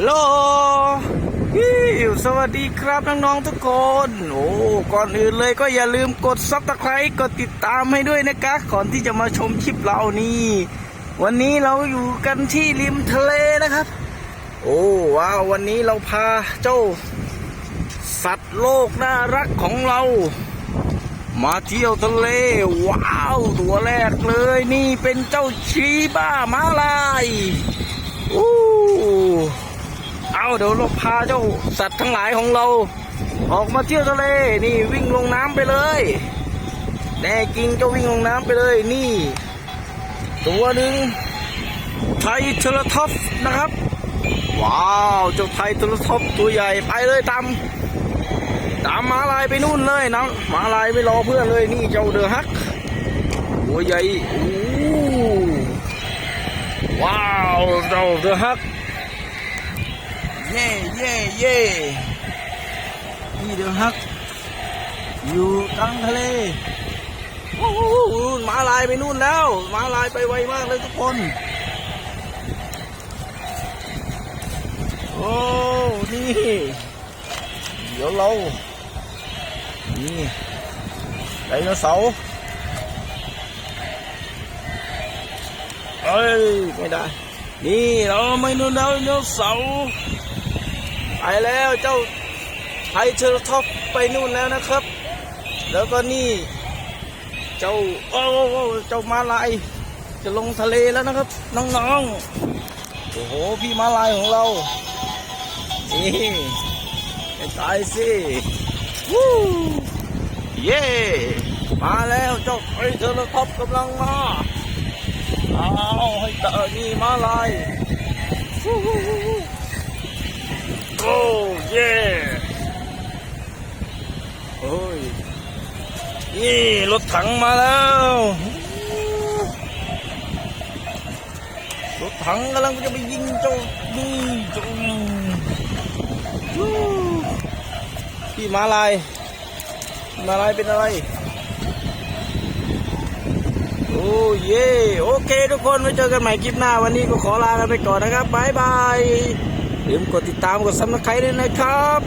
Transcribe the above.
โลสวัสดีครับน้องๆทุกคน โอ้ก่อนอื่นเลยก็อย่าลืมกดซับสไครต์กดติดตามให้ด้วยนะคะก่อนที่จะมาชมคลิปเรานี่ วันนี้เราอยู่กันที่ริมทะเลนะครับ โอ้ว้าววันนี้เราพาเจ้า สัตว์โลกน่ารักของเรา มาเที่ยวทะเล ว้าว ตัวแรกเลย นี่เป็นเจ้าชีบ้ามาลาย เดี๋ยวเราพาเจ้าสัตว์ทั้งหลายของเรา ออกมาเที่ยวทะเลนี่วิ่งลงน้ำไปเลยแน่จริงเจ้าวิ่งลงน้ำไปเลยนี่ ตัวหนึ่งไทเทเลท็อปนะครับ ว้าวเจ้าไทเทเลท็อปตัวใหญ่ไปเลยตามตามมาลายไปนู่นเลยนะมาลายไม่รอเพื่อนเลยนี่เจ้าเดือฮักหัวใหญ่โอ้ว้าวเจ้าเดือฮัก เย่เย่เย่นี่เดือฮัก อยู่กลางทะเลโอ้โหมาลายไปนู่นแล้วมาลายไปไวมากเลยทุกคน โอ้นี่เดี๋ยวเรา นี่ไดโนเสาร์เอ้ย ไม่ได้ นี่เราไม่นู่นแล้วไดโนเสาร์ ไปแล้วเจ้าไทเทอร์ท็อปไปนู่นแล้วนะครับ แล้วก็นี่ เจ้าโอ้เจ้ามาลายจะลงทะเลแล้วนะครับ น้องๆ โอ้โห พี่มาลายของเรา นี่ให้ตายสิวู้เย่มาแล้วเจ้าไอ้เทอร์ท็อปกำลังมาเอาให้เตานี่มาลาย โอ้ยนี่รถถังมาแล้ว รถถังกำลังจะไปยิงเจ้านี่เจ้าพี่มาลาย มาลายเป็นอะไร โอ้เย่โอเคทุกคนไว้เจอกันใหม่คลิปหน้า วันนี้ก็ขอลากันไปก่อนนะครับบายบายอย่าลืมกดติดตามกดซับสไครต์ด้วยนะครับ